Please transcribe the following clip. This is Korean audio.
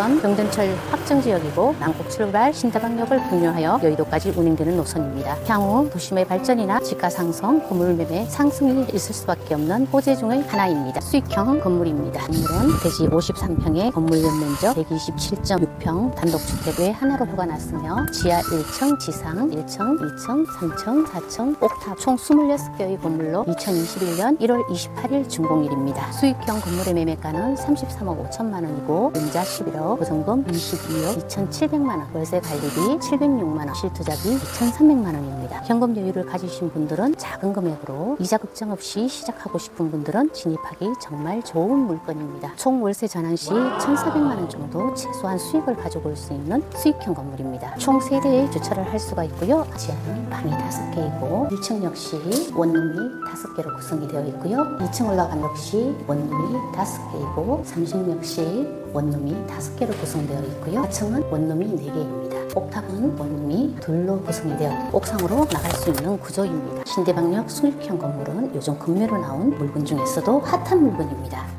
1호선 병전철 확정지역이고 남곡 출발 신다방역을 분류하여 여의도까지 운행되는 노선입니다. 향후 도심의 발전이나 지가 상승, 건물 매매 상승이 있을 수밖에 없는 호재 중의 하나입니다. 수익형 건물입니다. 건물은 대지 53평에 건물 연면적 127.6평 단독주택의 하나로 허가났으며 지하 1층, 지상 1층, 2층, 3층, 4층, 옥탑 총 26개의 건물로 2021년 1월 28일 준공일입니다. 수익형 건물의 매매가는 33억 5천만 원이고 임자 11억, 보증금 22억 2,700만 원, 월세 관리비 706만 원, 실투자비 2,300만 원입니다. 현금 여유를 가지신 분들은 작은 금액으로 이자 걱정 없이 시작하고 싶은 분들은 진입하기 정말 좋은 물건입니다. 총 월세 전환 시 1,400만 원 정도 최소한 수익을 가져올 수 있는 수익형 건물입니다. 총 3대의 주차를 할 수가 있고요. 지하는 방이 5개이고 1층 역시 원룸이 5개로 구성이 되어 있고요. 2층 올라간 역시 원룸이 5개이고 3층 역시 원룸이 5개 로 구성되어 있고요. 4층은 원룸이 4개입니다. 옥탑은 원룸이 둘로 구성이 되어 옥상으로 나갈 수 있는 구조입니다. 신대방역 수익형 건물은 요즘 금매로 나온 물건 중에서도 핫한 물건입니다.